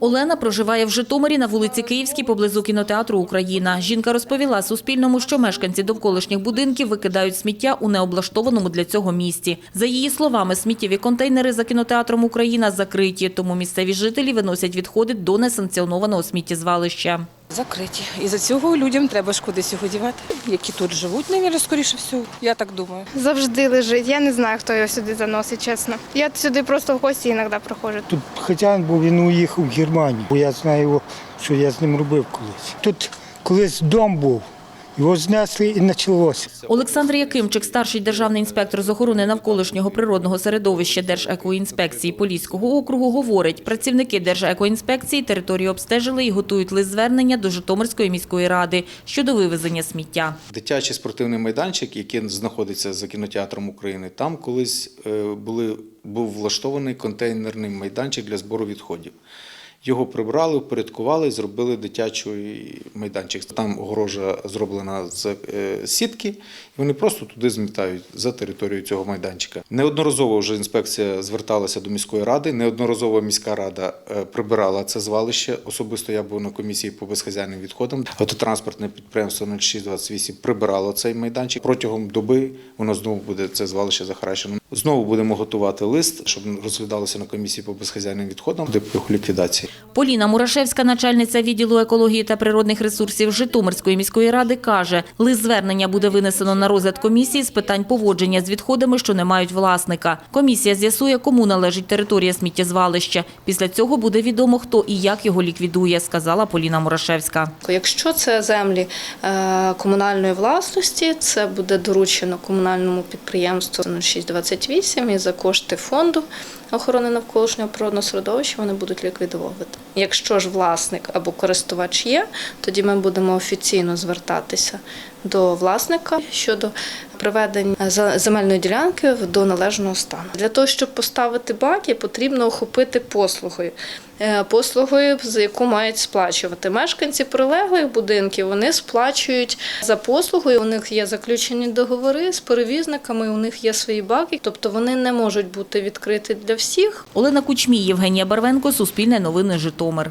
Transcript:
Олена проживає в Житомирі на вулиці Київській поблизу кінотеатру Україна. Жінка розповіла Суспільному, що мешканці довколишніх будинків викидають сміття у необлаштованому для цього місці. За її словами, сміттєві контейнери за кінотеатром Україна закриті, тому місцеві жителі виносять відходи до несанкціонованого сміттєзвалища. Закриті. І за цього людям треба ж кудись його дівати, які тут живуть, навіть, скоріше всього. Я так думаю. Завжди лежить. Я не знаю, хто його сюди заносить, чесно. Я сюди просто в гості іноді проходжу. Тут хазяїн бо він уїхав в Германію, бо я знаю, його, що я з ним робив колись. Тут колись дом був, його знесли і почалося. Олександр Якимчик, старший державний інспектор з охорони навколишнього природного середовища Держекоінспекції Поліського округу, говорить, працівники Держекоінспекції територію обстежили і готують лист звернення до Житомирської міської ради щодо вивезення сміття. Дитячий спортивний майданчик, який знаходиться за кінотеатром України, там колись е, були, був влаштований контейнерний майданчик для збору відходів. Його прибрали, впорядкували, зробили дитячий майданчик. Там огорожа зроблена з е, сітки, і вони просто туди змітають за територію цього майданчика. Неодноразово вже інспекція зверталася до міської ради. Неодноразово міська рада е, прибирала це звалище. Особисто я був на комісії по безхазяйним відходам. Автотранспортне підприємство 0628 прибирало цей майданчик. Протягом доби воно знову буде це звалище захаращено. Знову будемо готувати лист, щоб розглядалося на комісії по безхазяйним відходам, їх ліквідації. Поліна Мурашевська, начальниця відділу екології та природних ресурсів Житомирської міської ради, каже, лист звернення буде винесено на розгляд комісії з питань поводження з відходами, що не мають власника. Комісія з'ясує, кому належить територія сміттєзвалища. Після цього буде відомо, хто і як його ліквідує, сказала Поліна Мурашевська. Якщо це землі е, комунальної власності, це буде доручено комунальному підприємству 0628 і за кошти фонду охорони навколишнього природного середовища вони будуть ліквідовувати. Якщо ж власник або користувач є, тоді ми будемо офіційно звертатися до власника щодо приведення земельної ділянки до належного стану. Для того, щоб поставити баки, потрібно охопити послугою. Е, Послугою, за яку мають сплачувати мешканці прилеглих будинків, вони сплачують за послугою. У них є заключені договори з перевізниками, у них є свої баки, тобто вони не можуть бути відкриті для всіх. Олена Кучмій, Євгенія Барвенко, Суспільне новини Житомир.